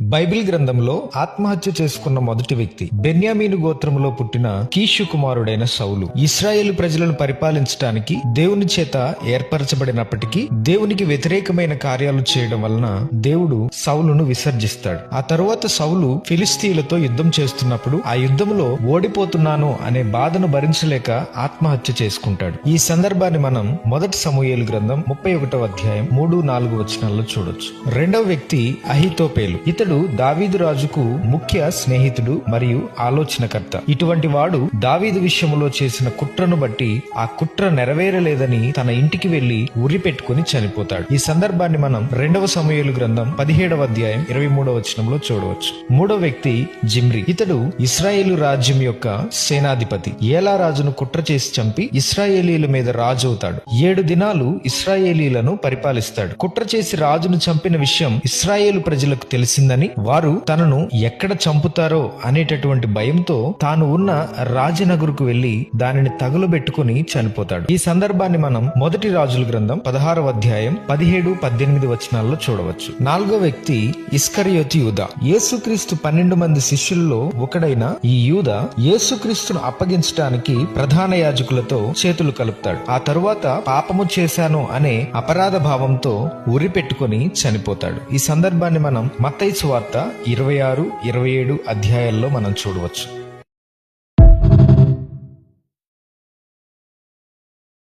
Bible గ్రంథంలో ఆత్మహత్య చేసుకున్న మొదటి వ్యక్తి బెన్యామీను గోత్రంలో పుట్టిన కీషు కుమారుడైన సౌలు. ఇస్రాయేల్ ప్రజలను పరిపాలించడానికి దేవుని చేత ఏర్పరచబడినప్పటికీ దేవునికి వ్యతిరేకమైన కార్యాలు చేయడం వలన దేవుడు సౌలును విసర్జిస్తాడు. ఆ తరువాత సౌలు ఫిలిస్తీన్లతో యుద్ధం చేస్తున్నప్పుడు ఆ యుద్ధంలో ఓడిపోతున్నాను అనే బాధను భరించలేక ఆత్మహత్య చేసుకుంటాడు. ఈ సందర్భాన్ని మనం మొదటి సమూహేలు గ్రంథం ముప్పై ఒకటో అధ్యాయం మూడు నాలుగు వచనాల్లో చూడొచ్చు. రెండవ వ్యక్తి అహితోపేలు. ఇతడు దావీదు రాజుకు ముఖ్య స్నేహితుడు మరియు ఆలోచనకర్త. ఇటువంటి వాడు దావీదు విషయంలో చేసిన కుట్రను బట్టి ఆ కుట్ర నెరవేరలేదని తన ఇంటికి వెళ్ళి ఉరి పెట్టుకుని చనిపోతాడు. ఈ సందర్భాన్ని మనం రెండవ సమయలు గ్రంథం పదిహేడవ అధ్యాయం ఇరవై మూడవ వచనంలో చూడవచ్చు. మూడో వ్యక్తి జిమ్రి. ఇతడు ఇస్రాయేలు రాజ్యం యొక్క సేనాధిపతి. ఏలా రాజును కుట్ర చేసి చంపి ఇస్రాయేలీల మీద రాజు అవుతాడు ఏడు దినాలు ఇస్రాయేలీలను పరిపాలిస్తాడు. కుట్ర చేసి రాజును చంపిన విషయం ఇస్రాయేలు ప్రజలకు తెలిసిందని వారు తనను ఎక్కడ చంపుతారో అనేటటువంటి భయంతో తాను ఉన్న రాజనగరుకు వెళ్ళి దానిని తగులబెట్టుకుని చనిపోతాడు. ఈ సందర్భాన్ని మనం మొదటి రాజుల గ్రంథం పదహారవ అధ్యాయం పదిహేడు పద్దెనిమిది వచనాల్లో చూడవచ్చు. నాలుగో వ్యక్తి ఇస్కరియోతి యూద. యేసుక్రీస్తు పన్నెండు మంది శిష్యుల్లో ఒకడైన ఈ యూద యేసుక్రీస్తును అప్పగించడానికి ప్రధాన యాజకులతో చేతులు కలుపుతాడు. ఆ తరువాత పాపము చేశాను అనే అపరాధ భావంతో ఉరిపెట్టుకుని చనిపోతాడు. ఈ సందర్భాన్ని మనం మత్తైసు సువార్త ఇరవై ఆరు ఇరవై ఏడు అధ్యాయాల్లో మనం చూడవచ్చు.